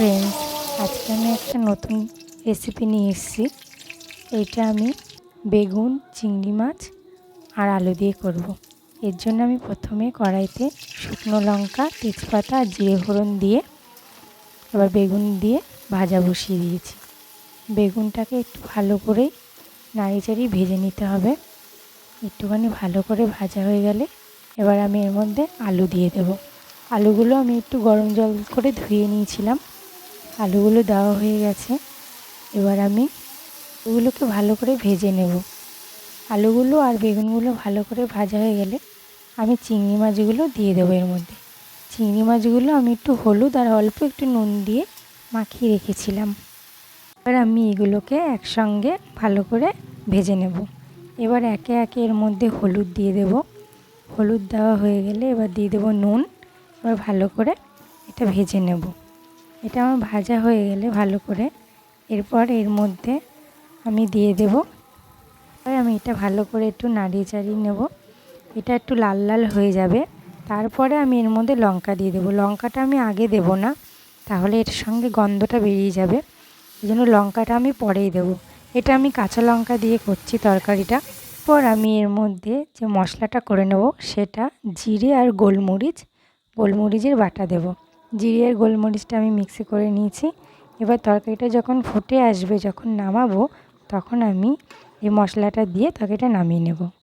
Friends আজকে আমি একটা নতুন রেসিপি নিয়ে এসেছি। এইটা আমি বেগুন, চিংড়ি মাছ আর আলু দিয়ে করব। এর জন্য আমি প্রথমে কড়াইতে শুকনো লঙ্কা, তেজপাতা আর জিরে ফোড়ন দিয়ে এবার বেগুন দিয়ে ভাজা বসিয়ে দিয়েছি। বেগুনটাকে একটু ভালো করে নাড়ি চাড়িয়ে ভেজে নিতে হবে। একটুখানি ভালো করে ভাজা হয়ে গেলে এবার আমি এর মধ্যে আলু দিয়ে দেবো। আলুগুলো আমি একটু গরম জল করে ধুয়ে নিয়েছিলাম। আলুগুলো দেওয়া হয়ে গেছে। এবার আমি ওগুলোকে ভালো করে ভেজে নেব। আলুগুলো আর বেগুনগুলো ভালো করে ভাজা হয়ে গেলে আমি চিংড়ি মাছগুলো দিয়ে দেবো এর মধ্যে। চিংড়ি মাছগুলো আমি একটু হলুদ আর অল্প একটু নুন দিয়ে মাখিয়ে রেখেছিলাম। এবার আমি এগুলোকে একসঙ্গে ভালো করে ভেজে নেব। এবার একে একে এর মধ্যে হলুদ দিয়ে দেব। হলুদ দেওয়া হয়ে গেলে এবার দিয়ে দেবো নুন। এবার ভালো করে এটা ভেজে নেব। এটা আমার ভাজা হয়ে গেলে ভালো করে। এরপর এর মধ্যে আমি দিয়ে দেব। আমি এটা ভালো করে একটু নাড়িয়ে চাড়িয়ে নেব। এটা একটু লাল লাল হয়ে যাবে। তারপরে আমি এর মধ্যে লঙ্কা দিয়ে দেবো। লঙ্কাটা আমি আগে দেব না। তাহলে এর সঙ্গে গন্ধটা বেরিয়ে যাবে। এই জন্য লঙ্কাটা আমি পরেই দেবো। এটা আমি কাঁচা লঙ্কা দিয়ে করছি তরকারিটা। পর আমি এর মধ্যে যে মশলাটা করে নেব, সেটা জিরে আর গোলমরিচ। গোলমরিচের বাটা দেব। জিরে আর গোলমরিচটা আমি মিক্সি করে নিয়েছি। এবার তরকারিটা যখন ফুটে আসবে, যখন নামাবো, তখন আমি এই মশলাটা দিয়ে তরকারিটা নামিয়ে নেব।